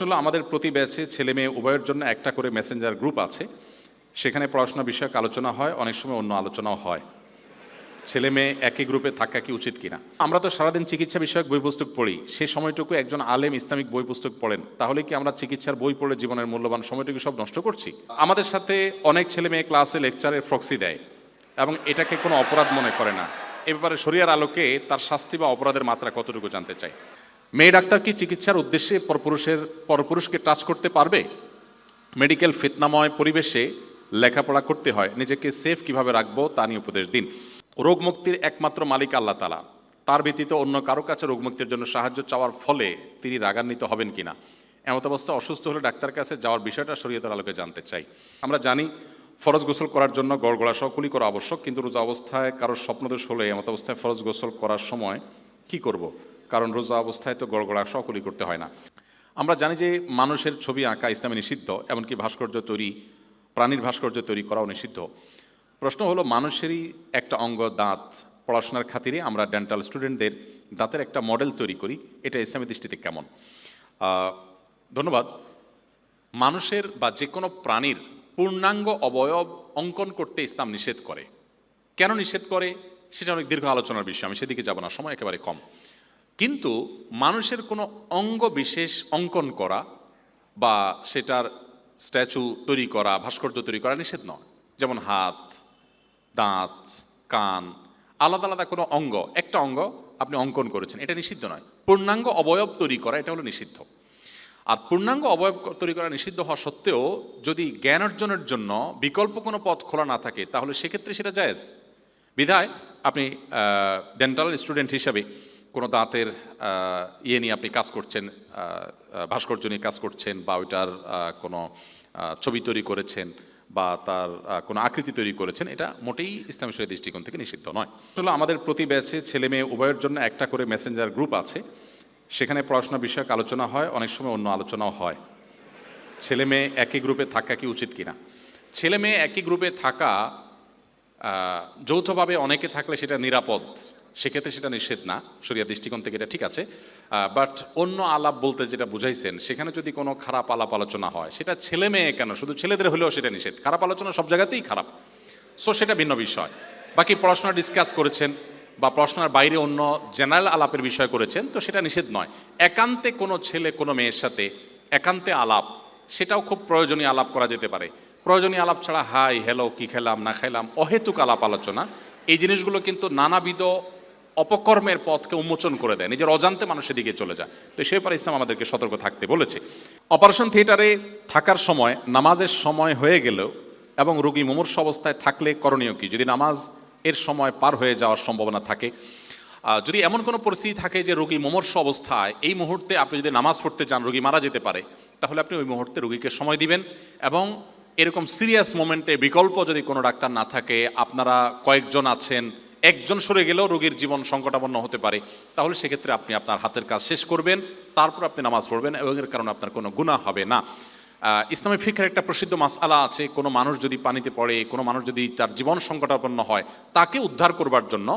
আসলে আমাদের প্রতি ব্যাচে ছেলে মেয়ে উভয়ের জন্য একটা করে মেসেঞ্জার গ্রুপ আছে। সেখানে পড়াশোনা বিষয়ক আলোচনা হয়, অনেক সময় অন্য আলোচনাও হয়। ছেলে মেয়ে একই গ্রুপে থাকা কি উচিত কিনা? আমরা তো সারাদিন চিকিৎসা বিষয়ক বই পুস্তক পড়ি। সেই সময়টুকু একজন আলেম ইসলামিক বই পুস্তক পড়েন। তাহলে কি আমরা চিকিৎসার বই পড়ে জীবনের মূল্যবান সময়টুকু সব নষ্ট করছি? আমাদের সাথে অনেক ছেলে মেয়ে ক্লাসে লেকচারে ফ্রক্সি দেয় এবং এটাকে কোনো অপরাধ মনে করে না। এ ব্যাপারে শরিয়ার আলোকে তার শাস্তি বা অপরাধের মাত্রা কতটুকু জানতে চাই? মেয়ে ডাক্তার কি চিকিৎসার উদ্দেশ্যে পরপুরুষের পরপুরুষকে টাচ করতে পারবে? মেডিকেল ফিতনাময় পরিবেশে লেখাপড়া করতে হয়। নিজেকে সেফ কীভাবে রাখব তা নিয়ে উপদেশ দিন। রোগ মুক্তির একমাত্র মালিক আল্লাহ তালা তার ব্যতীত অন্য কারও কাছে রোগ মুক্তির জন্য সাহায্য চাওয়ার ফলে তিনি রাগান্বিত হবেন কিনা? এমত অবস্থা অসুস্থ হলে ডাক্তার কাছে যাওয়ার বিষয়টা শরীয়তের আলোকে জানতে চাই। আমরা জানি, ফরজ গোসল করার জন্য গড়গড়া সহ কুলি করা আবশ্যক, কিন্তু রোজা অবস্থায় কারোর স্বপ্নদোষ হলে এমত অবস্থায় ফরজ গোসল করার সময় কি করব? কারণ রোজা অবস্থায় তো গড়গড়া সহ কুলি করতে হয় না। আমরা জানি যে মানুষের ছবি আঁকা ইসলামে নিষিদ্ধ, এমনকি ভাস্কর্য তৈরি, প্রাণীর ভাস্কর্য তৈরি করাও নিষিদ্ধ। প্রশ্ন হলো, মানুষেরই একটা অঙ্গ দাঁত পড়াশোনার খাতিরে আমরা ডেন্টাল স্টুডেন্টদের দাঁতের একটা মডেল তৈরি করি, এটা ইসলামী দৃষ্টিতে কেমন? ধন্যবাদ। মানুষের বা যে কোনো প্রাণীর পূর্ণাঙ্গ অবয়ব অঙ্কন করতে ইসলাম নিষেধ করে। কেন নিষেধ করে? সেটা অনেক দীর্ঘ আলোচনার বিষয়, আমি সেদিকে যাব না, সময় একেবারে কম। কিন্তু মানুষের কোনো অঙ্গ বিশেষ অঙ্কন করা বা সেটার স্ট্যাচু তৈরি করা, ভাস্কর্য তৈরি করা নিষেধ নয়। যেমন হাত, দাঁত, কান, আলাদা আলাদা কোনো অঙ্গ, একটা অঙ্গ আপনি অঙ্কন করেছেন, এটা নিষিদ্ধ নয়। পূর্ণাঙ্গ অবয়ব তৈরি করা, এটা হলো নিষিদ্ধ। আর পূর্ণাঙ্গ অবয়ব তৈরি করা নিষিদ্ধ হওয়া সত্ত্বেও যদি জ্ঞান অর্জনের জন্য বিকল্প কোনো পথ খোলা না থাকে, তাহলে সেক্ষেত্রে সেটা জায়েজ। বিধায় আপনি ডেন্টাল স্টুডেন্ট হিসাবে কোনো দাঁতের ইয়ে নিয়ে আপনি কাজ করছেন ভাস্কর্য নিয়ে কাজ করছেন বা ওইটার কোনো ছবি তৈরি করেছেন বা তার কোনো আকৃতি তৈরি করেছেন, এটা মোটেই ইসলাম শরীর দৃষ্টিকোণ থেকে নিষিদ্ধ নয়। আসলে আমাদের প্রতি ব্যাচে ছেলে মেয়ে উভয়ের জন্য একটা করে মেসেঞ্জার গ্রুপ আছে। সেখানে পড়াশোনা বিষয়ক আলোচনা হয়, অনেক সময় অন্য আলোচনাও হয়। ছেলে মেয়ে একই গ্রুপে থাকা কি উচিত কিনা? ছেলে মেয়ে একই গ্রুপে থাকা যৌথভাবে অনেকে থাকলে সেটা নিরাপদ। সেক্ষেত্রে সেটা নিষেধ না। শরিয়া দৃষ্টিকোণ থেকে এটা ঠিক আছে। বাট অন্য আলাপ বলতে যেটা বুঝাইছেন, সেখানে যদি কোনো খারাপ আলাপ আলোচনা হয়, সেটা ছেলে মেয়ে কেন? শুধু ছেলেদের হলেও সেটা নিষেধ। খারাপ আলোচনা সব জায়গাতেই খারাপ। সো সেটা ভিন্ন বিষয়। বাকি পড়াশোনা ডিসকাস করেছেন বা পড়াশোনার বাইরে অন্য জেনারেল আলাপের বিষয় করেছেন, তো সেটা নিষেধ নয়। একান্তে কোনো ছেলে, কোনো মেয়ের সাথে একান্তে আলাপ, সেটাও খুব প্রয়োজনীয় আলাপ করা যেতে পারে। প্রয়োজনীয় আলাপ ছাড়া, হাই হ্যালো কি খেলাম, না খেলাম? অহেতুক আলাপ আলোচনা। এই জিনিসগুলো কিন্তু নানাবিধ অপকর্মের পথকে উন্মোচন করে দেয়, নিজের অজান্তে মানুষের দিকে চলে যায়। তো সে ব্যাপারে ইসলাম আমাদেরকে সতর্ক থাকতে বলেছে। অপারেশন থিয়েটারে থাকার সময়, নামাজের সময় হয়ে গেলেও এবং রোগী মুমূর্ষ অবস্থায় থাকলে করণীয় কি? যদি নামাজ এর সময় পার হয়ে যাওয়ার সম্ভাবনা থাকে যদি এমন কোনো পরিস্থিতি থাকে যে রোগী মুমূর্ষ অবস্থায়, এই মুহূর্তে আপনি যদি নামাজ পড়তে চান রোগী মারা যেতে পারে, তাহলে আপনি ওই মুহূর্তে রোগীকে সময় দিবেন এবং এরকম সিরিয়াস মোমেন্টে বিকল্প যদি কোনো ডাক্তার না থাকে, আপনারা কয়েকজন আছেন, একজন সরে গেলেও রোগীর জীবন সংকটাপন্ন হতে পারে। তাহলে সেক্ষেত্রে আপনি আপনার হাতের কাজ শেষ করবেন, তারপর আপনি নামাজ পড়বেন এবং এর কারণে আপনার কোনো গুনাহ হবে না। ইসলামী ফিখের একটা প্রসিদ্ধ মাসআলা আছে, কোনো মানুষ যদি পানিতে পড়ে, কোনো মানুষ যদি তার জীবন সংকটাপন্ন হয়, তাকে উদ্ধার করবার জন্য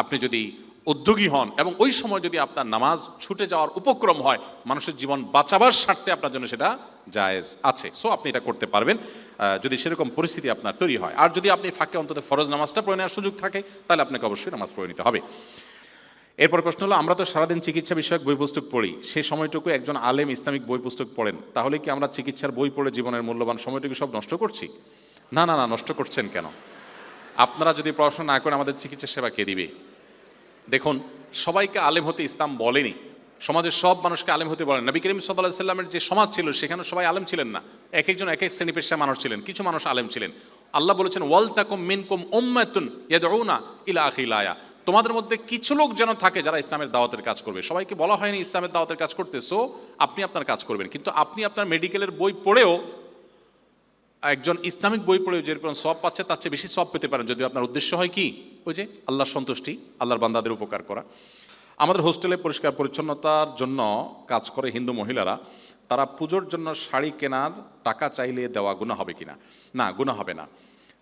আপনি যদি উদ্যোগী হন এবং ওই সময় যদি আপনার নামাজ ছুটে যাওয়ার উপক্রম হয়, মানুষের জীবন বাঁচাবার স্বার্থে আপনার জন্য সেটা জায়েজ আছে। সো আপনি এটা করতে পারবেন। যদি সেরকম পরিস্থিতি আপনার তৈরি হয়। আর যদি আপনি ফাঁকে অন্তত ফরজ নামাজটা পড়ে নেওয়ার সুযোগ থাকে, তাহলে আপনাকে অবশ্যই নামাজ পড়ে নিতে হবে। এরপর প্রশ্ন হলো, আমরা তো সারাদিন চিকিৎসা বিষয়ক বই পুস্তক পড়ি। সেই সময়টুকু একজন আলেম ইসলামিক বই পুস্তক পড়েন। তাহলে কি আমরা চিকিৎসার বই পড়ে জীবনের মূল্যবান সময়টুকু সব নষ্ট করছি? না না না, নষ্ট করছেন কেন? আপনারা যদি পড়াশোনা না করেন, আমাদের চিকিৎসা সেবা কে দিবে? দেখুন, সবাইকে আলেম হতে ইসলাম বলেনি। সমাজের সব মানুষকে আলেম হতে বলেন। নবী করিম সাল্লাহ সাল্লামের যে সমাজ ছিল, সেখানে সবাই আলেম ছিলেন না। এক একজন এক এক শ্রেণি পেশা মানুষ ছিলেন, কিছু মানুষ আলেম ছিলেন। আল্লাহ বলেছেন ওয়াল তাকুম মিনকুম উম্মাতুন ইয়াদউনা ইলা আখিলায়া তোমাদের মধ্যে কিছু লোক যেন থাকে যারা ইসলামের দাওয়াতের কাজ করবে। সবাইকে বলা হয়নি ইসলামের দাওয়াতের কাজ করতে সো আপনি আপনার কাজ করবেন। কিন্তু আপনি আপনার মেডিকেলের বই পড়েও একজন ইসলামিক বই পড়ে যেরকম সব পাচ্ছে, তার চেয়ে বেশি সব পেতে পারেন। যদি আপনার উদ্দেশ্য হয় কি? ওই যে আল্লাহর সন্তুষ্টি, আল্লাহর বান্দাদের উপকার করা। আমাদের হোস্টেলে পরিষ্কার পরিচ্ছন্নতার জন্য কাজ করে হিন্দু মহিলারা। তারা পুজোর জন্য শাড়ি কেনার টাকা চাইলে দেওয়া গুণা হবে কিনা? না গুণা হবে না।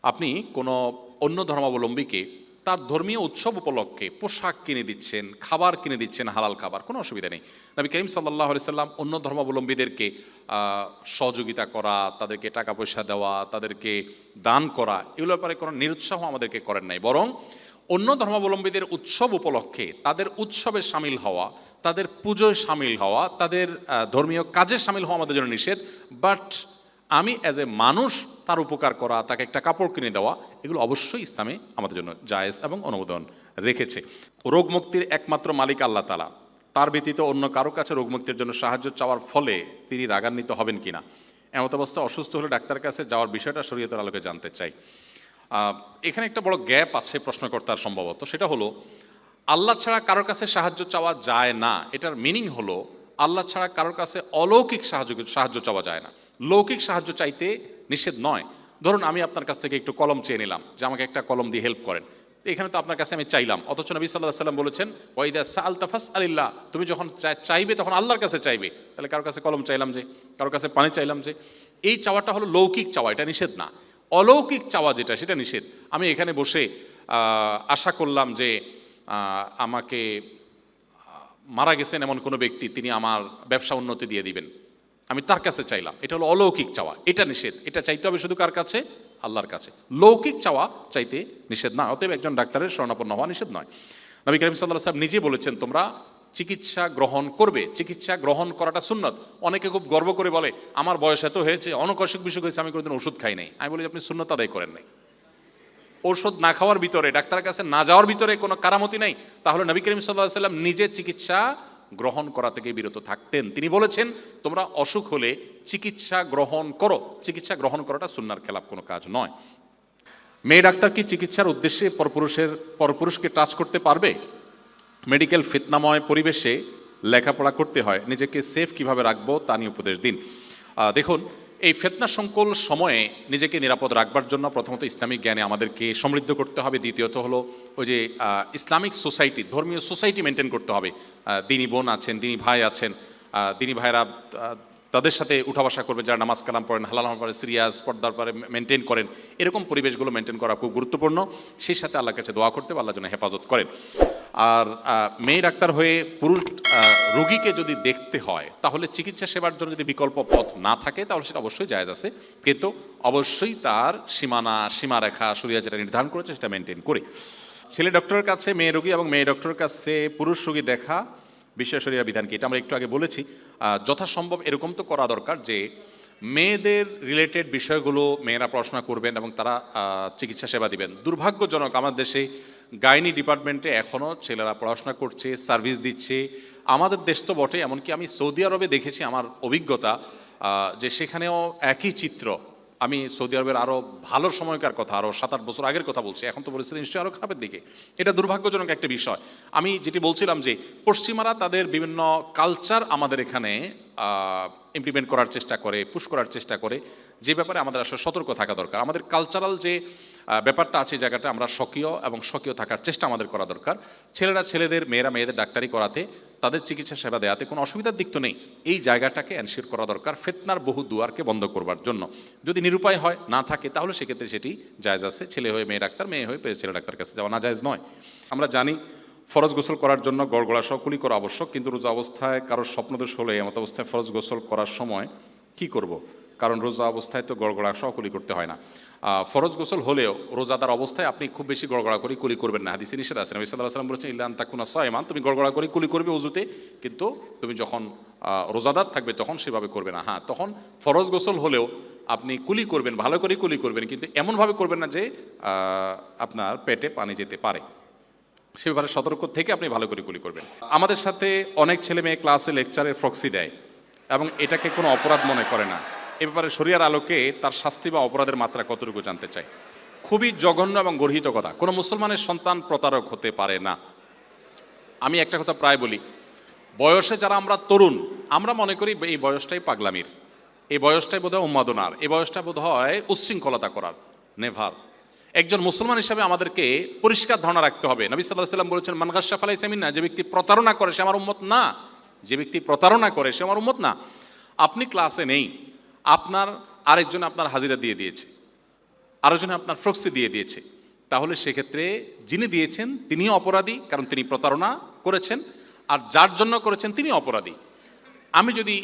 আপনি কোনো অন্য ধর্মাবলম্বীকে তার ধর্মীয় উৎসব উপলক্ষে পোশাক কিনে দিচ্ছেন, খাবার কিনে দিচ্ছেন, হালাল খাবার, কোনো অসুবিধা নেই। নবী করিম সাল্লাহ সাল্লাম অন্য ধর্মাবলম্বীদেরকে সহযোগিতা করা, তাদেরকে টাকা পয়সা দেওয়া, তাদেরকে দান করা এগুলোর ব্যাপারে কোনো নিরুৎসাহ আমাদেরকে করেন নাই। বরং অন্য ধর্মাবলম্বীদের উৎসব উপলক্ষে তাদের উৎসবে সামিল হওয়া, তাদের পুজোয় সামিল হওয়া, তাদের ধর্মীয় কাজে সামিল হওয়া আমাদের জন্য নিষেধ। বাট আমি অ্যাজ এ মানুষ তার উপকার করা, তাকে একটা কাপড় কিনে দেওয়া, এগুলো অবশ্যই ইসলামে আমাদের জন্য জায়েজ এবং অনুমোদন রেখেছে। রোগ মুক্তির একমাত্র মালিক আল্লাহ তালা তার ব্যতীত অন্য কারও কাছে রোগ মুক্তির জন্য সাহায্য চাওয়ার ফলে তিনি রাগান্বিত হবেন কিনা? এমত অবস্থা অসুস্থ হলে ডাক্তারের কাছে যাওয়ার বিষয়টা শরীয়তের আলোকে জানতে চাই। এখানে একটা বড় গ্যাপ আছে প্রশ্নকর্তার সম্ভবত। সেটা হলো, আল্লাহ ছাড়া কারোর কাছে সাহায্য চাওয়া যায় না। এটার মিনিং হলো, আল্লাহ ছাড়া কারোর কাছে অলৌকিক সাহায্য সাহায্য চাওয়া যায় না। লৌকিক সাহায্য চাইতে নিষেধ নয়। ধরুন আমি আপনার কাছ থেকে একটু কলম চেয়ে নিলাম যে আমাকে একটা কলম দিয়ে হেল্প করেন। এখানে তো আপনার কাছে আমি চাইলাম। অথচ নবী সাল্লাহ সাল্লাম বলেছেন ওয়াইদা সাল তাফাস আলিল্লাহ তুমি যখন চাইবে তখন আল্লাহর কাছে চাইবে। তাহলে কারোর কাছে কলম চাইলাম যে কারোর কাছে পানি চাইলাম যে, এই চাওয়াটা হলো লৌকিক চাওয়া, এটা নিষেধ না। অলৌকিক চাওয়া যেটা, সেটা নিষেধ। আমি এখানে বসে আশা করলাম যে আমাকে মারা গেছেন এমন কোনো ব্যক্তি, তিনি আমার ব্যবসা উন্নতি দিয়ে দিবেন। আমি তার কাছে চাইলাম। এটা হলো অলৌকিক চাওয়া। এটা নিষেধ। এটা চাইতে হবে শুধু কার কাছে? আল্লাহর কাছে। লৌকিক চাওয়া চাইতে নিষেধ না। অতএব একজন ডাক্তারের শরণাপন্ন হওয়া নিষেধ নয়। নবী করিম সাল্লাহ সাহেব নিজে বলেছেন, তোমরা চিকিৎসা গ্রহণ করবে। চিকিৎসা গ্রহণ করাটা সুন্নত। অনেকে খুব গর্ব করে বলে, আমার বয়স এত হয়েছে অনেক অসুখ বিসুখ হয়েছে, আমি কোনোদিন ওষুধ খাই নাই। আমি বলি, আপনি সুন্নত আদায় করেন নাই। ওষুধ না খাওয়ার ভিতরে, ডাক্তারের কাছে না যাওয়ার ভিতরে কোনো কারামতি নাই? তাহলে নবী করিম সাল্লাহ সাল্লাম নিজে চিকিৎসা গ্রহণ করা থেকে বিরত থাকতেন। তিনি বলেছেন, তোমরা অসুখ হলে চিকিৎসা গ্রহণ করো। চিকিৎসা গ্রহণ করাটা সুন্নার খেলাপ কোনো কাজ নয়। মেয়ে ডাক্তার কি চিকিৎসার উদ্দেশ্যে পরপুরুষের, পরপুরুষকে টাচ করতে পারবে? মেডিকেল ফিতনাময় পরিবেশে লেখাপড়া করতে হয়। নিজেকে সেফ কীভাবে রাখব তা নিয়ে উপদেশ দিন। দেখুন এই ফেতনা সংকুল সময়ে নিজেকে নিরাপদ রাখবার জন্য প্রথমত ইসলামিক জ্ঞানে আমাদেরকে সমৃদ্ধ করতে হবে। দ্বিতীয়ত হলো ওই যে ইসলামিক সোসাইটি, ধর্মীয় সোসাইটি মেনটেন করতে হবে। দিনী বোন আছেন, দিনী ভাই আছেন দিনী ভাইরা তাদের সাথে উঠা বসা করবে, যারা নামাজ কালাম পড়েন, হালাল পরে সিরিয়াস, পর্দার পরে মেনটেন করেন, এরকম পরিবেশগুলো মেনটেন করা খুব গুরুত্বপূর্ণ। সেই সাথে আল্লাহর কাছে দোয়া করতে আল্লাহ যেন হেফাজত করেন। আর মেয়ে ডাক্তার হয়ে পুরুষ রোগীকে যদি দেখতে হয়, তাহলে চিকিৎসা সেবার জন্য যদি বিকল্প পথ না থাকে, তাহলে সেটা অবশ্যই জায়েজ আছে। কিন্তু অবশ্যই তার সীমানা, সীমারেখা, সুরিয়া যেটা নির্ধারণ করেছে, সেটা মেনটেন করে। ছেলে ডক্টরের কাছে, মেয়ে রোগী এবং মেয়ে ডক্টরের কাছে পুরুষ রোগী দেখা বিশ্বের শরীর বিধান কি এটা আমরা একটু আগে বলেছি যথাসম্ভব এরকম তো করা দরকার যে মেয়েদের রিলেটেড বিষয়গুলো মেয়েরা পড়াশোনা করবেন এবং তারা চিকিৎসা সেবা দিবেন। দুর্ভাগ্যজনক আমার দেশে গাইনি ডিপার্টমেন্টে এখনও ছেলেরা পড়াশোনা করছে, সার্ভিস দিচ্ছে। আমাদের দেশ তো বটে এমনকি আমি সৌদি আরবে দেখেছি আমার অভিজ্ঞতা যে সেখানেও একই চিত্র আমি সৌদি আরবের আরও ভালো সময়কার কথা আরও সাত আট বছর আগের কথা বলছি, এখন তো পরিস্থিতি নিশ্চয়ই আরও খারাপের দিকে। এটা দুর্ভাগ্যজনক একটা বিষয়। আমি যেটি বলছিলাম যে, পশ্চিমারা তাদের বিভিন্ন কালচার আমাদের এখানে ইমপ্লিমেন্ট করার চেষ্টা করে পুশ করার চেষ্টা করে, যে ব্যাপারে আমাদের আসলে সতর্ক থাকা দরকার। আমাদের কালচারাল যে ব্যাপারটা আছে জায়গাটা, আমরা সক্রিয় এবং সক্রিয় থাকার চেষ্টা আমাদের করা দরকার। ছেলেরা ছেলেদের, মেয়েরা মেয়েদের ডাক্তারি করাতে, তাদের চিকিৎসা সেবা দেওয়াতে কোনো অসুবিধার দিক তো নেই। এই জায়গাটাকে এনশিওর করা দরকার ফেতনার বহু দুয়ারকে বন্ধ করবার জন্য। যদি নিরুপায় হয়, না থাকে, তাহলে সেক্ষেত্রে সেটি জায়জ আছে। ছেলে হয়ে মেয়ে ডাক্তার, মেয়ে হয়ে ছেলে ডাক্তার কাছে যাওয়া না জায়জ নয়। আমরা জানি ফরজ গোসল করার জন্য গড়গড়া সহ কুলি করা আবশ্যক, কিন্তু রোজা অবস্থায় কারোর স্বপ্নদোষ হলে, এমত অবস্থায় ফরজ গোসল করার সময় কি করব? কারণ রোজা অবস্থায় তো গড়গড়া সহ কুলি করতে হয় না। ফরজ গোসল হলেও রোজাদার অবস্থায় আপনি খুব বেশি গড়গড়া করে কুলি করবেন না। হাদিসে নিষেধ আছে। নবী সাল্লাহ সাল্লাম বলেছেন ইল্লান তাকুনা সয়মান তুমি গড়গড়া করে কুলি করবে উজুতে কিন্তু তুমি যখন রোজাদার থাকবে তখন সেভাবে করবে না। হ্যাঁ তখন ফরজ গোসল হলেও আপনি কুলি করবেন, ভালো করে কুলি করবেন, কিন্তু এমনভাবে করবেন না যে আপনার পেটে পানি যেতে পারে। সে ব্যাপারে সতর্ক থেকে আপনি ভালো করে কুলি করবেন। আমাদের সাথে অনেক ছেলে মেয়ে ক্লাসে লেকচারে ফ্রক্সি দেয় এবং এটাকে কোনো অপরাধ মনে করে না। এ ব্যাপারে শরিয়ার আলোকে তার শাস্তি বা অপরাধের মাত্রা কতটুকু জানতে চাই? খুবই জঘন্য এবং গর্হিত কথা। কোনো মুসলমানের সন্তান প্রতারক হতে পারে না। আমি একটা কথা প্রায় বলি। বয়সে যারা আমরা তরুণ, আমরা মনে করি এই বয়সটাই পাগলামির। এই বয়সটাই বোধহয় উন্মাদনার। এই বয়সটা বোধ হয় উচ্ছৃঙ্খলতা করার। নেভার। একজন মুসলমান হিসাবে আমাদেরকে পরিষ্কার ধারণা রাখতে হবে। নবী সাল্লাহ সাল্লাম বলেছেন মানগাশা ফালাই সেমিন না যে ব্যক্তি প্রতারণা করে, সে আমার উম্মত না। যে ব্যক্তি প্রতারণা করে, সে আমার উম্মত না। আপনি ক্লাসে নেই। আপনার আরেকজন আপনার হাজিরা দিয়ে দিয়েছে, আরেকজন আপনার ফ্রক্সি দিয়ে দিয়েছে। তাহলে সেক্ষেত্রে যিনি দিয়েছেন তিনিও অপরাধী, কারণ তিনি প্রতারণা করেছেন, আর যার জন্য করেছেন তিনি অপরাধী। আমি যদি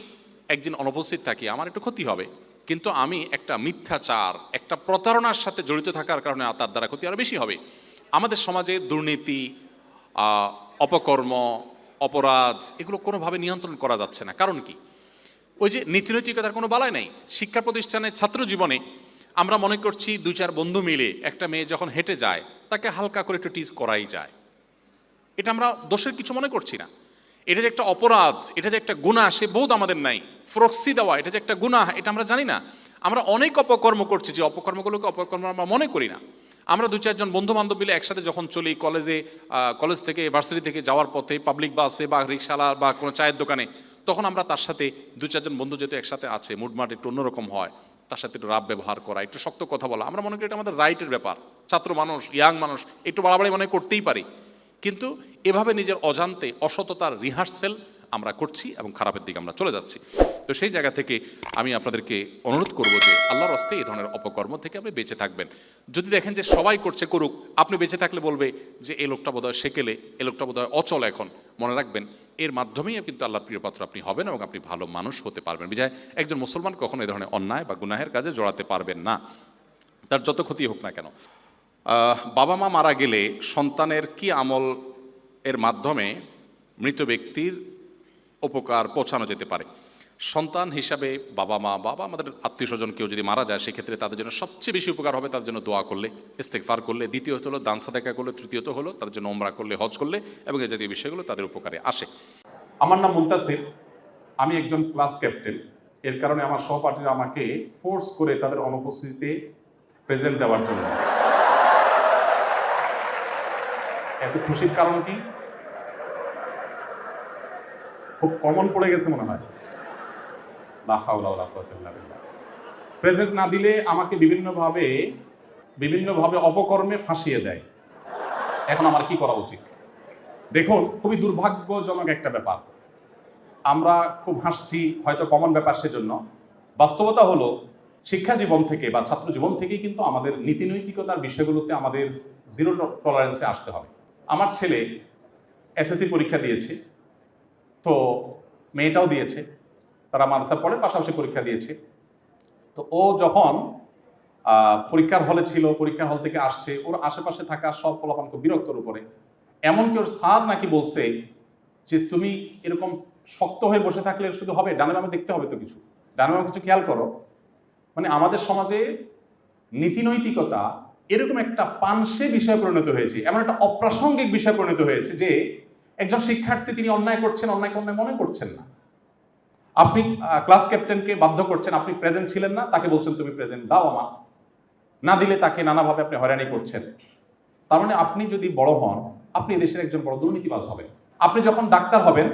একদিন অনুপস্থিত থাকি, আমার একটু ক্ষতি হবে, কিন্তু আমি একটা মিথ্যাচার, একটা প্রতারণার সাথে জড়িত থাকার কারণে তার দ্বারা ক্ষতি আরও বেশি হবে। আমাদের সমাজে দুর্নীতি অপকর্ম, অপরাধ, এগুলো কোনোভাবে নিয়ন্ত্রণ করা যাচ্ছে না। কারণ কি? ওই যে নীতিনৈতিকতার কোনো বালাই নাই। শিক্ষা প্রতিষ্ঠানের ছাত্র জীবনে আমরা মনে করছি দুই চার বন্ধু মিলে একটা মেয়ে যখন হেঁটে যায়, তাকে হালকা করে একটু টিজ করাই যায়। এটা আমরা দোষের কিছু মনে করছি না। এটা যে একটা অপরাধ, এটা যে একটা গুণা সে বোধ আমাদের নাই। ফ্রক্সি দেওয়া, এটা যে একটা গুণা এটা আমরা জানি না। আমরা অনেক অপকর্ম করছি, যে অপকর্মগুলোকে অপকর্ম আমরা মনে করি না। আমরা দু চারজন বন্ধু বান্ধব মিলে একসাথে যখন চলি কলেজে কলেজ থেকে ভার্সিটি থেকে যাওয়ার পথে পাবলিক বাসে বা রিক্সালা বা কোনো চায়ের দোকানে তখন আমরা তার সাথে দু চারজন বন্ধু যেহেতু একসাথে আছে মুডমাট একটু অন্যরকম হয়, তার সাথে একটু রাব ব্যবহার করা, একটু শক্ত কথা বলা, আমরা মনে করি এটা আমাদের রাইটের ব্যাপার। ছাত্র মানুষ ইয়াং মানুষ, একটু বাড়াবাড়ি মনে করতেই পারি। কিন্তু এভাবে নিজের অজান্তে অসততার রিহার্সেল আমরা করছি এবং খারাপের দিকে আমরা চলে যাচ্ছি। তো সেই জায়গা থেকে আমি আপনাদেরকে অনুরোধ করব যে আল্লাহর হস্তে এই ধরনের অপকর্ম থেকে আপনি বেঁচে থাকবেন। যদি দেখেন যে সবাই করছে করুক, আপনি বেঁচে থাকলে বলবে যে এই লোকটা বোধহয় সেকেলে এই লোকটা বোধহয় অচল এখন। মনে রাখবেন, এর মাধ্যমেই কিন্তু আল্লাহর প্রিয় পাত্র আপনি হবেন এবং আপনি ভালো মানুষ হতে পারবেন। বিজয়, একজন মুসলমান কখনো এই ধরনের অন্যায় বা গুনাহের কাজে জড়াতে পারবেন না। তার যত ক্ষতি হোক না কেন। বাবা মা মারা গেলে সন্তানের কি আমল এর মাধ্যমে মৃত ব্যক্তির উপকার পৌঁছানো যেতে পারে। সন্তান হিসাবে বাবা মা বাবা আমাদের আত্মীয় স্বজন কেউ যদি মারা যায়, সেক্ষেত্রে তাদের জন্য সবচেয়ে বেশি উপকার হবে তাদের জন্য দোয়া করলে ইস্তেকফার করলে, দ্বিতীয়ত হলো দান সাদাকা করলে, তৃতীয়ত হলো তাদের জন্য ওমরা করলে, হজ করলে এবং এই জাতীয় বিষয়গুলো তাদের উপকারে আসে। আমার নাম মুন্তাসির। আমি একজন ক্লাস ক্যাপ্টেন। এর কারণে আমার সহপাঠীরা আমাকে ফোর্স করে তাদের অনুপস্থিতিতে প্রেজেন্ট দেওয়ার জন্য। এত খুশির কারণ কি? খুব কমন পড়ে গেছে মনে হয়। প্রেজেন্ট না দিলে আমাকে বিভিন্নভাবে বিভিন্নভাবে অপকর্মে ফাঁসিয়ে দেয়। এখন আমার কি করা উচিত? দেখুন, খুবই দুর্ভাগ্যজনক একটা ব্যাপার। আমরা খুব হাসছি, হয়তো কমন ব্যাপার সেজন্য। বাস্তবতা হলো, শিক্ষা জীবন থেকে বা ছাত্র জীবন থেকেই কিন্তু আমাদের নীতি নৈতিকতার বিষয়গুলোতে আমাদের জিরো টলারেন্সে আসতে হবে। আমার ছেলে এসএসসি পরীক্ষা দিয়েছে। তো মেয়েটাও দিয়েছে, তারা মাদ্রাসা পড়ে, পাশাপাশি পরীক্ষা দিয়েছে। তো ও যখন পরীক্ষার হলে ছিল, পরীক্ষার হল থেকে আসছে, ওর আশেপাশে থাকা সব পোলাপান খুব বিরক্তর উপরে। এমনকি ওর স্যার নাকি বলছে যে, তুমি এরকম শক্ত হয়ে বসে থাকলে শুধু হবে, ডানে বামে দেখতে হবে তো কিছু। ডানে বামে কিছু খেয়াল করো। মানে আমাদের সমাজে নীতিনৈতিকতা এরকম একটা পানসে বিষয় পরিণত হয়েছে, এমন একটা অপ্রাসঙ্গিক বিষয় পরিণত হয়েছে যে একজন শিক্ষার্থী তিনি অন্যায় করছেন, অন্যায় অন্যায় মনে করছেন না। আপনি ক্লাস ক্যাপ্টেনকে বাধ্য করছেন, আপনি প্রেজেন্ট ছিলেন না, তাকে বলছেন, তুমি প্রেজেন্ট দাও আমার না দিলে তাকে নানাভাবে আপনি হয়রানি করছেন। তার মানে আপনি যদি বড় হন, আপনি দেশের একজন বড় দুর্নীতিবাজ হবেন। আপনি যখন ডাক্তার হবেন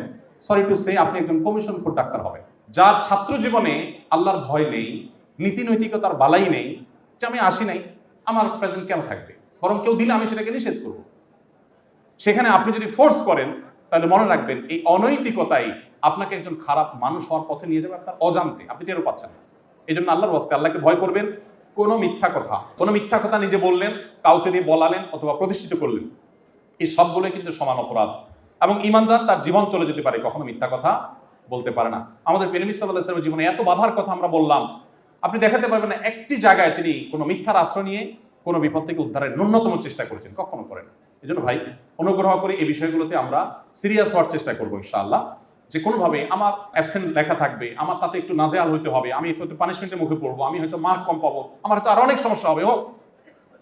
সরি টু সে আপনি একজন কমিশন ফোর ডাক্তার হবেন। যার ছাত্র জীবনে আল্লাহর ভয় নেই, নীতি নৈতিকতার বালাই নেই, যে আমি আসি নাই, আমার প্রেজেন্ট কেন থাকবে? বরং কেউ দিলে আমি সেটাকে নিষেধ করব। সেখানে আপনি যদি ফোর্স করেন, তাহলে মনে রাখবেন এই অনৈতিকতাই আপনাকে একজন খারাপ মানুষ হওয়ার পথে নিয়ে যাবে আপনার অজান্তে। আপনি টেরও পাচ্ছেন এই জন্য আল্লাহর বস্তে আল্লাহকে ভয় করবেন। কোনো মিথ্যা কথা, কোনো মিথ্যা কথা নিজে বললেন, কাউকে দিয়ে বলালেন অথবা প্রতিষ্ঠিত করলেন, এই সবগুলোই কিন্তু সমান অপরাধ। এবং ইমানদার তার জীবন চলে যেতে পারে, কখনো মিথ্যা কথা বলতে পারে না। আমাদের পেনমিস সাল্লাহ জীবনে এত বাধার কথা আমরা বললাম, আপনি দেখাতে পারবেন না, একটি জায়গায় তিনি কোনো মিথ্যার আশ্রয় নিয়ে কোনো বিপদ থেকে উদ্ধারের ন্যূনতম চেষ্টা করেছেন, কখনো করেন এই জন্য ভাই, অনুগ্রহ করে এই বিষয়গুলোতে আমরা সিরিয়াস হওয়ার চেষ্টা করব, ইনশাআল্লাহ। যে কোনোভাবে আমার অ্যাবসেন্ট লেখা থাকবে, আমার তাতে একটু নাজেহাল হইতে হবে, আমি হয়তো পানিশমেন্টের মুখে পড়ব, আমি হয়তো মার্ক কম পাবো, আমার হয়তো আরও অনেক সমস্যা হবে, হোক।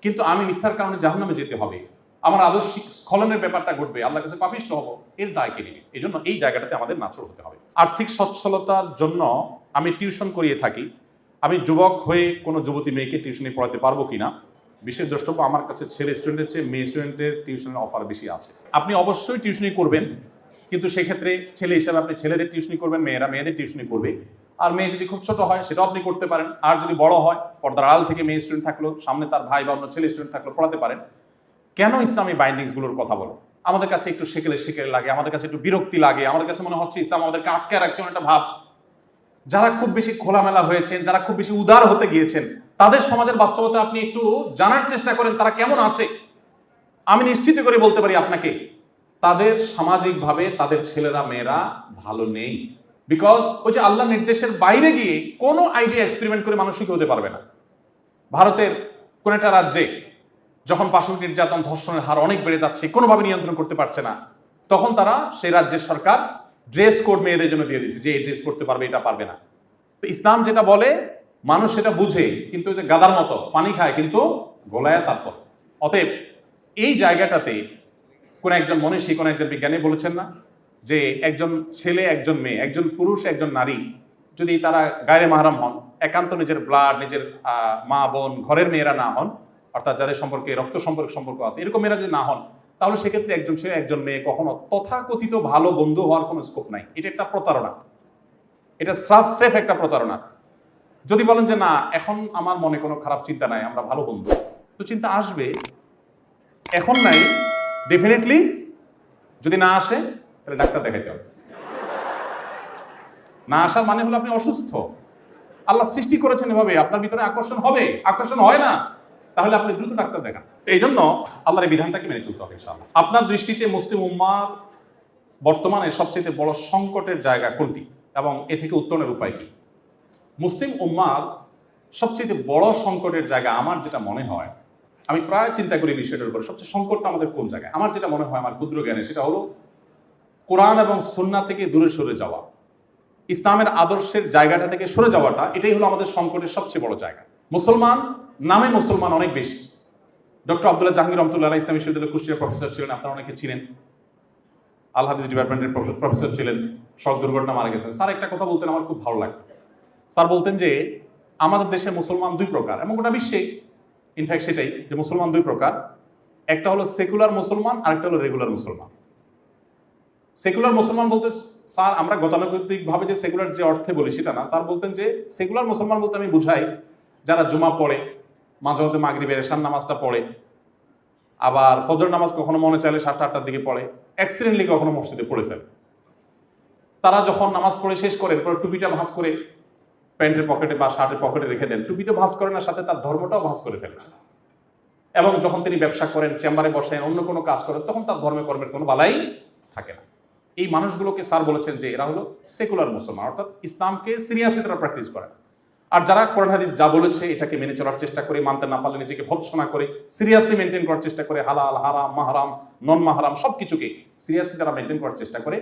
কিন্তু আমি মিথ্যার কারণে জাহান্নামে যেতে হবে। আমার আদর্শিক স্খলনের ব্যাপারটা ঘটবে আল্লাহ কাছে পাপিষ্ট হব, এর দায় কে নিবে? এই জন্য এই জায়গাটাতে আমাদের নাচর হতে হবে। আর্থিক সচ্ছলতার জন্য আমি টিউশন করিয়ে থাকি। আমি যুবক হয়ে কোনো যুবতী মেয়েকে টিউশনে পড়াতে পারব কিনা? বিশেষ দ্রষ্টব্য আমার কাছে ছেলে স্টুডেন্টের চেয়ে মেয়ে স্টুডেন্টের টিউশনের অফার বেশি আছে। আপনি অবশ্যই টিউশনি করবেন, কিন্তু সেক্ষেত্রে ছেলে হিসাবে আপনি ছেলেদের টিউশনি করবেন, মেয়েরা মেয়েদের টিউশনি করবে। আর মেয়ে যদি খুব ছোট হয়, সেটাও আপনি করতে পারেন। আর যদি বড় হয়, পর্দার আড়াল থেকে মেয়ে স্টুডেন্ট থাকল, সামনে তার ভাই বা অন্য ছেলে স্টুডেন্ট থাকল, পড়াতে পারেন। কেন ইসলামী বাইন্ডিংসগুলোর কথা বলো? আমাদের কাছে একটু সেকেলে সেকেলে লাগে, আমাদের কাছে একটু বিরক্তি লাগে, আমাদের কাছে মনে হচ্ছে ইসলাম আমাদেরকে আটকে রাখছে একটা ভাব। যারা খুব বেশি খোলামেলা হয়েছেন, যারা খুব বেশি উদার হতে গিয়েছেন, তাদের সমাজের বাস্তবতা আপনি একটু জানার চেষ্টা করেন, তারা কেমন আছে? আমি নিশ্চিত করে বলতে পারি আপনাকে, তাদের সামাজিকভাবে তাদের ছেলেরা, মেয়েরা ভালো নেই। বিকজ ওই যে আল্লাহ নির্দেশের বাইরে গিয়ে কোনো আইডিয়া এক্সপেরিমেন্ট করে মানুষ শিখে হতে পারবে না। ভারতের কোন একটা রাজ্যে যখন পাশবিক নির্যাতন, ধর্ষণের হার অনেক বেড়ে যাচ্ছে, কোনোভাবে নিয়ন্ত্রণ করতে পারছে না, তখন তারা সেই রাজ্যের সরকার ড্রেস কোড মেয়েদের জন্য দিয়ে দিচ্ছে যে এই ড্রেস পড়তে পারবে, এটা পারবে না। তো ইসলাম যেটা বলে, মানুষ সেটা বুঝে, কিন্তু যে গাদার মতো পানি খায়, কিন্তু গোলায় তারপর। অতএব এই জায়গাটাতে কোন একজন মনীষী, কোন একজন বিজ্ঞানী বলেছেন না যে একজন ছেলে, একজন মেয়ে, একজন পুরুষ, একজন নারী যদি তারা গায়ে মাহারাম হন, একান্ত নিজের ব্লাড নিজের মা, বোন, ঘরের মেয়েরা না হন, অর্থাৎ যাদের সম্পর্কে রক্ত সম্পর্ক সম্পর্ক আছে, এরকম মেয়েরা যদি না হন তাহলে সেক্ষেত্রে একজন ছেলে, একজন মেয়ে কখনো তথাকথিত ভালো বন্ধু হওয়ার কোনো স্কোপ নাই। এটা একটা প্রতারণা। এটা সাফ সেফ একটা প্রতারণা। যদি বলেন যে, না, এখন আমার মনে কোনো খারাপ চিন্তা নাই, আমরা ভালো বন্ধু। তো চিন্তা আসবে। এখন নাই ডেফিনেটলি যদি না আসে, তাহলে ডাক্তার দেখাইতে হবে। না আসার মানে হলো আপনি অসুস্থ। আল্লাহ সৃষ্টি করেছেন এভাবে, আপনার ভিতরে আকর্ষণ হবে। আকর্ষণ হয় না। তাহলে আপনি দ্রুত ডাক্তার দেখান। এই জন্য আল্লাহর এই বিধানটাকে মেনে চলতে হবে ইনশাআল্লাহ। আপনার দৃষ্টিতে মুসলিম উম্মার বর্তমানে সবচেয়ে বড় সংকটের জায়গা কোনটি? এবং এ থেকে উত্তরণের উপায় কি? মুসলিম উম্মার সবচেয়ে বড় সংকটের জায়গা আমার যেটা মনে হয়, আমি প্রায় চিন্তা করি বিষয়টার উপরে, সবচেয়ে সংকটটা আমাদের কোন জায়গায়? আমার যেটা মনে হয়, আমার ক্ষুদ্র জ্ঞানে, সেটা হলো কোরআন এবং সন্না থেকে দূরে সরে যাওয়া। ইসলামের আদর্শের জায়গাটা থেকে সরে যাওয়াটা, এটাই হলো আমাদের সংকটের সবচেয়ে বড় জায়গা। মুসলমান নামে মুসলমান অনেক বেশি। ডক্টর আব্দুল্লাহ জাহাঙ্গীর রহমতুল্লাহ ইসলাম বিশ্ববিদ্যালয়ের কুষ্টিয়ার প্রফেসর ছিলেন, আপনারা অনেকে ছিলেন আল হাদিস ডিপার্টমেন্টের প্রফেসর ছিলেন, সড়ক দুর্ঘটনা মারা গেছেন। স্যার, একটা কথা বলতেন, আমার খুব ভালো লাগতো। স্যার বলতেন যে, আমাদের দেশে মুসলমান দুই প্রকার এবং গোটা বিশ্বে ইনফ্যাক্ট সেটাই, যে মুসলমান দুই প্রকার। একটা হলো সেকুলার মুসলমান আর একটা হলো রেগুলার মুসলমান। সেকুলার মুসলমান বলতে, স্যার, আমরা গতানুগতিকভাবে যে সেকুলার যে অর্থে বলি সেটা না। স্যার বলতেন যে সেকুলার মুসলমান বলতে আমি বুঝাই, যারা জুমা পড়ে মাঝে মধ্যে মাগরিবের এশান নামাজটা পড়ে। আবার ফজর নামাজ কখনো মনে চাইলে সাতটা আটটার দিকে পড়ে। অ্যাক্সিডেন্টলি কখনো মসজিদে পড়ে ফেলে। তারা যখন নামাজ পড়ে শেষ করে, এরপর টুপিটা ভাঁজ করে প্যান্টের পকেটে বা শার্টের পকেটে রেখে দেন। টুপি তো ভাঁজ করেন না সাথে তার ধর্মটাও ভাঁজ করে ফেলেন। এবং যখন তিনি ব্যবসা করেন, চেম্বারে বসেন, অন্য কোনো কাজ করেন, তখন তার ধর্মে কর্মের কোনো বালাই থাকে না। এই মানুষগুলোকে স্যার বলেছেন যে এরা হলো সেকুলার মুসলমান, অর্থাৎ ইসলামকে সিরিয়াসলি তারা প্র্যাকটিস করে না। আর যারা কোরআন হাদিস যা বলেছে এটাকে মেনে চলার চেষ্টা করে, মানতে না পারলে নিজেকে ভৎসনা করে সিরিয়াসলি মেনটেন করার চেষ্টা করে, হালাল, হারাম, মাহারাম নন মাহারাম সব কিছুকে সিরিয়াসলি যারা মেনটেন করার চেষ্টা করে,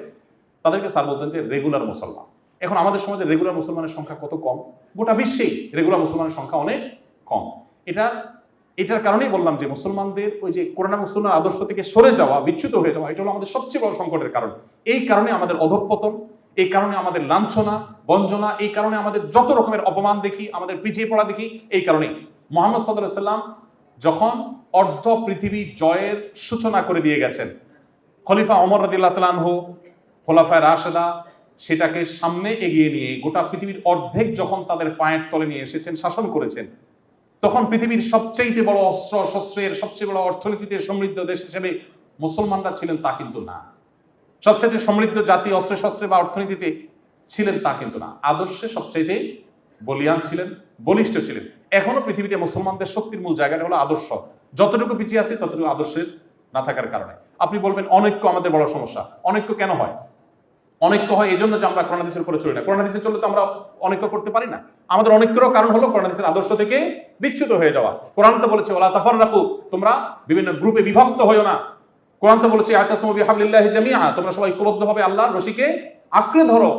তাদেরকে স্যার বলতেন যে রেগুলার মুসলমান। এখন আমাদের সমাজে রেগুলার মুসলমানের সংখ্যা কত কম? গোটা বিশ্বেই রেগুলার মুসলমানের সংখ্যা অনেক কম। এটা, এটার কারণেই বললাম যে মুসলমানদের ওই যে করোনা মুসলমান আদর্শ থেকে সরে যাওয়া, বিচ্যুত হয়ে যাওয়া, এটা হলো আমাদের সবচেয়ে বড় সংকটের কারণ। এই কারণে আমাদের অধঃপতন এই কারণে আমাদের লাঞ্ছনা, বঞ্জনা, এই কারণে আমাদের যত রকমের অপমান দেখি, আমাদের পিছিয়ে পড়া দেখি, এই কারণেই মোহাম্মদ সাল্লাহ সাল্লাম যখন অর্ধ পৃথিবী জয়ের সূচনা করে দিয়ে গেছেন, খলিফা অমর রাদিল্লাহ তালানহু খোলাফায় রাশেদা, সেটাকে সামনে এগিয়ে নিয়ে গোটা পৃথিবীর অর্ধেক যখন তাদের পায়ের তলে নিয়ে এসেছেন, শাসন করেছেন, তখন পৃথিবীর সবচেয়ে বড় অস্ত্র, শস্ত্রের সবচেয়ে বড় অর্থনীতিতে সমৃদ্ধ দেশ হিসেবে মুসলমানরা ছিলেন তা কিন্তু না। সবচাইতে সমৃদ্ধ জাতি অস্ত্রে শস্ত্রে বা অর্থনীতিতে ছিলেন তা কিন্তু না। আদর্শে সবচাইতে বলিয়ান ছিলেন, বলিষ্ঠ ছিলেন। এখনও পৃথিবীতে মুসলমানদের শক্তির মূল জায়গাটা হলো আদর্শ। যতটুকু পিছিয়ে আছে, ততটুকু আদর্শের না থাকার কারণে। আপনি বলবেন, অনৈক্য আমাদের বড় সমস্যা। অনৈক্য কেন হয়? অনৈক্য হয় এই জন্য যে আমরা করোনাদিসের উপরে চলি না। করোনাদিসে চললে তো আমরা অনৈক্য করতে পারি না। আমাদের অনৈক্যরও কারণ হলো করোনাদিসের আদর্শ থেকে বিচ্যুত হয়ে যাওয়া। কোরআন তো বলেছে ওলা তাফার রাখু তোমরা বিভিন্ন গ্রুপে বিভক্ত হয়েও না। কোরআন তো বলেছে আয়াতাসমবি হাবলিল্লাহ জামিয়া তোমরা সবাই ঐক্যবদ্ধভাবে আল্লাহর রশিকে আঁকড়ে ধরো।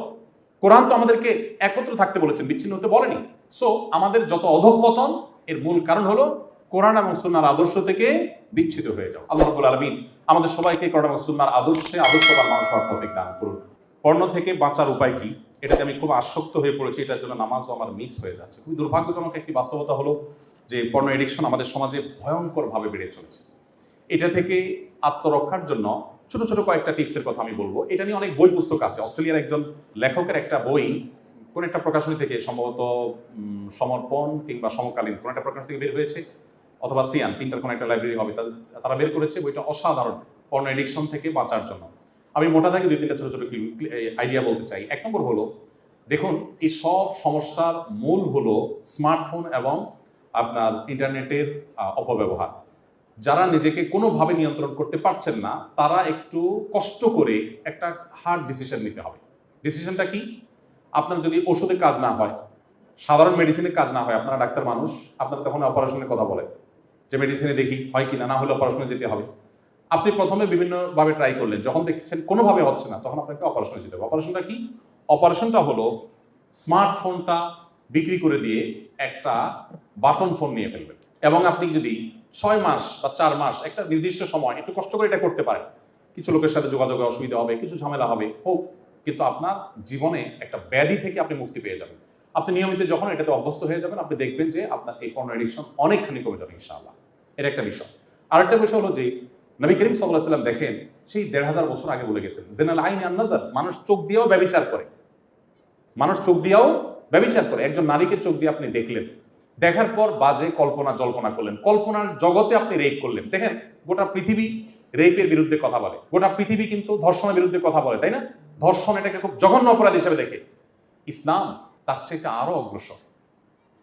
কোরআন তো আমাদেরকে একত্র থাকতে বলেছেন, বিচ্ছিন্ন হতে বলেনি। সো আমাদের যত অধঃপতন, এর মূল কারণ হলো কোরআন এবং সুন্নার আদর্শ থেকে বিচ্ছিত হয়ে যাও। আল্লাহ রাব্বুল আলামিন আমাদের সবাইকে কোরআন এবং সুন্নার আদর্শে আদর্শবান মানুষ তৌফিক দান করুন। পর্ণ থেকে বাঁচার উপায় কি? এটাতে আমি খুব আসক্ত হয়ে পড়েছি, এটার জন্য নামাজও আমার মিস হয়ে যাচ্ছে। খুবই দুর্ভাগ্যজনক একটি বাস্তবতা হলো যে পর্ণ এডিকশন আমাদের সমাজে ভয়ঙ্করভাবে বেড়ে চলেছে। এটা থেকে আত্মরক্ষার জন্য ছোট ছোট কয়েকটা টিপসের কথা আমি বলব। এটা নিয়ে অনেক বই পুস্তক আছে। অস্ট্রেলিয়ার একজন লেখকের একটা বই, কোন একটা প্রকাশনী থেকে সম্ভবত সমর্পণ কিংবা সমকালীন কোন একটা প্রকাশন থেকে বের হয়েছে, অথবা সিয়ান, তিনটার কোন একটা লাইব্রেরি হবে তারা বের করেছে। বইটা অসাধারণ পর্ণ এডিকশন থেকে বাঁচার জন্য। আমি মোটা থেকে দুই তিনটা ছোট ছোট আইডিয়া বলতে চাই। এক নম্বর হলো, দেখুন, এই সব সমস্যার মূল হলো স্মার্টফোন এবং আপনার ইন্টারনেটের অপব্যবহার। যারা নিজেকে কোনোভাবে নিয়ন্ত্রণ করতে পারছেন না, তারা একটু কষ্ট করে একটা হার্ড ডিসিশন নিতে হবে। ডিসিশনটা কি? আপনার যদি ওষুধে কাজ না হয়, সাধারণ মেডিসিনে কাজ না হয়, আপনারা ডাক্তার মানুষ, আপনারা তখন অপারেশনের কথা বলেন। যে মেডিসিনে দেখি, হয় কি না না হলে অপারেশনে যেতে হবে। আপনি প্রথমে বিভিন্নভাবে ট্রাই করলেন, যখন দেখছেন কোনোভাবে হচ্ছে না, তখন আপনাকে অপারেশনে যেতে হবে। অপারেশনটা কি? অপারেশনটা হলো স্মার্টফোনটা বিক্রি করে দিয়ে একটা বাটন ফোন নিয়ে ফেলবেন। এবং আপনি যদি ছয় মাস বা চার মাস, একটা নির্দিষ্ট সময়, একটু কষ্ট করে এটা করতে পারেন। কিছু লোকের সাথে যোগাযোগে অসুবিধা হবে, কিছু ঝামেলা হবে, হোক। কিন্তু আপনার জীবনে একটা ব্যাধি থেকে আপনি মুক্তি পেয়ে যাবেন। আপনি নিয়মিত যখন এটাতে অভ্যস্ত হয়ে যাবেন, আপনি দেখবেন যে আপনার এই পণ্য এডিকশন অনেকখানি কমে যাবে, ইনশাআল্লাহ। এর একটা বিষয়। আরেকটা বিষয় হলো যে, নবী করিম সাল্লাহ সাল্লাম দেখেন, সেই দেড় হাজার বছর আগে বলে গেছেন, জেনাল আইন আন্নাজার মানুষ চোখ দিয়েও ব্যবচার করে। মানুষ চোখ দিয়েও ব্যবচার করে। একজন নারীকে চোখ দিয়ে আপনি দেখলেন। দেখার পর বাজে কল্পনা, জল্পনা করলেন। কল্পনার জগতে আপনি রেপ করলেন। দেখেন, গোটা পৃথিবী রেপের বিরুদ্ধে কথা বলে। গোটা পৃথিবী কিন্তু ধর্ষণের বিরুদ্ধে কথা বলে, তাই না? ধর্ষণ এটাকে খুব জঘন্য অপরাধ হিসেবে দেখে। ইসলাম তার চাইতে আরও অগ্রসর।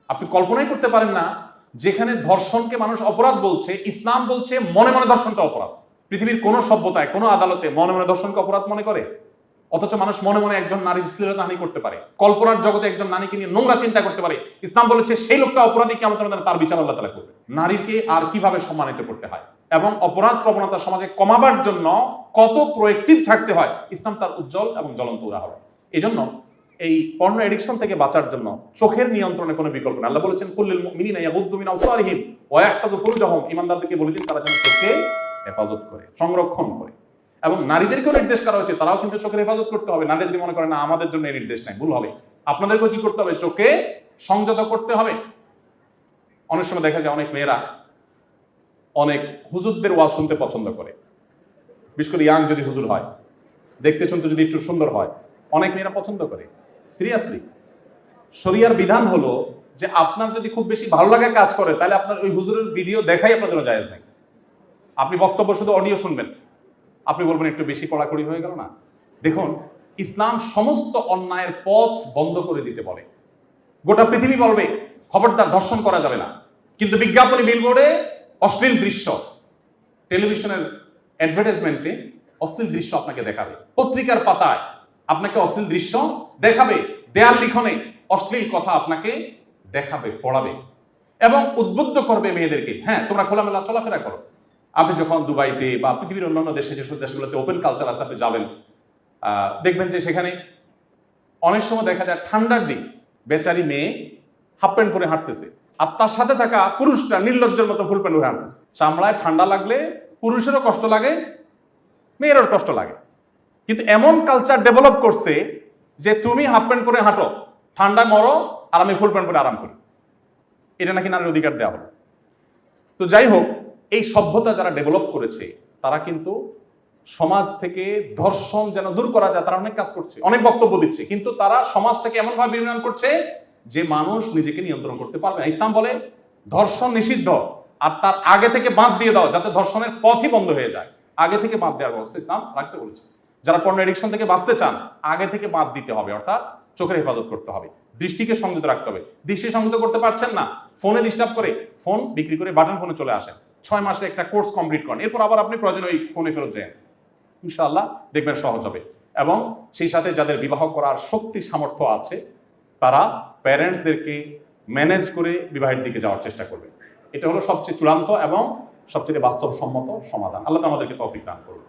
আপনি কল্পনাই করতে পারেন না, যেখানে ধর্ষণকে মানুষ অপরাধ বলছে, ইসলাম বলছে মনে মনে ধর্ষণটা অপরাধ। পৃথিবীর কোনো সভ্যতায়, কোনো আদালতে মনে মনে ধর্ষণকে অপরাধ মনে করে? অথচ মানুষ মনে মনে একজন নারীর শ্লীলতাহানি করতে পারে। কল্পনার জগতে একজন নারীকে নিয়ে নোংরা চিন্তা করতে পারে। ইসলাম বলেছে, সেই লোকটা অপরাধী কেমন তার বিচার আল্লাহ তালা করবে। নারীকে আর কীভাবে সম্মানিত করতে হয়? এবং অপরাধ প্রবণতা সমাজে কমাবার জন্য কত প্রোয়েক্টিভ থাকতে হয়? ইসলাম তার উজ্জ্বল এবং জ্বলন্ত উদাহরণ। এই জন্য এই পর্ণ এডিকশন থেকে বাঁচার জন্য চোখের নিয়ন্ত্রণে কোনো বিকল্প নেই। আল্লাহ বলেছেন কুল্লিল মুমিনিনা ইয়াগুদ্দু মিন আবসারিহিম ওয়া ইয়াহফাযু ফুরুজাহুম। ঈমানদারদেরকে বলে দিন, তারা যেন চোখে হেফাজত করে, সংরক্ষণ করে। এবং নারীদেরকেও নির্দেশ করা হয়েছে, তারাও কিন্তু চোখের হেফাজত করতে হবে। নারীরা যদি মনে করে না, আমাদের জন্য এই নির্দেশ নাই, ভুল হবে। আপনাদেরকেও কি করতে হবে? চোখে সংযত করতে হবে। অনেক সময় দেখা যায় অনেক মেয়েরা অনেক হুজুরদের ওয়াজ শুনতে পছন্দ করে। বিশেষ করে ইয়াং যদি হুজুর হয়, দেখতে শুনতে যদি একটু সুন্দর হয়, অনেক মেয়েরা পছন্দ করে। সিরিয়াসলি শরিয়ার বিধান হলো যে আপনার যদি খুব বেশি ভালো লাগে কাজ করে, তাহলে আপনার ওই হুজুরের ভিডিও দেখাই আপনার জন্য জায়েজ নাই। আপনি বক্তব্য শুধু অডিও শুনবেন। আপনি বলবেন একটু বেশি কড়াকড়ি হয়ে গেল না? দেখুন, ইসলাম সমস্ত অন্যায়ের পথ বন্ধ করে দিতে বলে। গোটা পৃথিবী বলবে, খবরদার ধর্ষণ করা যাবে না। কিন্তু বিজ্ঞাপনী বিলবোর্ডে অশ্লীল দৃশ্য। টেলিভিশনের অ্যাডভার্টাইজমেন্টে অশ্লীল দৃশ্য আপনাকে দেখাবে। পত্রিকার পাতায় আপনাকে অশ্লীল দৃশ্য দেখাবে। দেয়াল লিখনে অশ্লীল কথা আপনাকে দেখাবে, পড়াবে। এবং উদ্বুদ্ধ করবে মেয়েদেরকে। হ্যাঁ তোমরা খোলামেলা চলাফেরা করো। আপনি যখন দুবাইতে বা পৃথিবীর অন্যান্য দেশে, যেসব দেশগুলোতে ওপেন কালচার আছে, আপনি যাবেন দেখবেন যে সেখানে অনেক সময় দেখা যায় ঠান্ডার দিন, বেচারি মেয়ে হাফ প্যান্ট পরে হাঁটতেছে আর তার সাথে থাকা পুরুষটা নির্লজ্জের মতো ফুল প্যান্ট পরে হাঁটতেছে। চামড়ায় ঠান্ডা লাগলে পুরুষেরও কষ্ট লাগে, মেয়েরও কষ্ট লাগে। কিন্তু এমন কালচার ডেভেলপ করছে যে তুমি হাফ প্যান্ট পরে হাঁটো, ঠান্ডা মরো আর আমি ফুল প্যান্ট পরে আরাম করি। এটা নাকি নারীর অধিকার দেওয়া হলো। তো যাই হোক এই সভ্যতা যারা ডেভেলপ করেছে, তারা কিন্তু সমাজ থেকে ধর্ষণ যেন দূর করা যায়, তারা অনেক কাজ করছে, অনেক বক্তব্য দিচ্ছে। কিন্তু তারা সমাজটাকে এমনভাবে বিনিয়োগ করছে যে মানুষ নিজেকে নিয়ন্ত্রণ করতে পারবে না। ইসলাম বলে, ধর্ষণ নিষিদ্ধ, আর তার আগে থেকে বাদ দিয়ে দাও, যাতে ধর্ষণের পথই বন্ধ হয়ে যায়। আগে থেকে বাদ দেওয়ার ব্যবস্থা ইসলাম রাখতে বলেছে। যারা পণ্য এডিকশন থেকে বাঁচতে চান, আগে থেকে বাদ দিতে হবে, অর্থাৎ চোখের হেফাজত করতে হবে। দৃষ্টিকে সংযত রাখতে হবে। দৃষ্টি সংযত করতে পারছেন না, ফোনে ডিস্টার্ব করে, ফোন বিক্রি করে বাটন ফোনে চলে আসেন। ছয় মাসে একটা কোর্স কমপ্লিট করেন। এরপর আবার আপনি প্রয়োজন ওই ফোনে ফেরত যান। ইনশাআল্লাহ দেখবেন সহজ হবে। এবং সেই সাথে যাদের বিবাহ করার শক্তি সামর্থ্য আছে, তারা প্যারেন্টসদেরকে ম্যানেজ করে বিবাহের দিকে যাওয়ার চেষ্টা করবে এটা হলো সবচেয়ে চূড়ান্ত এবং সবচেয়ে বাস্তবসম্মত সমাধান। আল্লাহ আমাদেরকে তৌফিক দান করুন।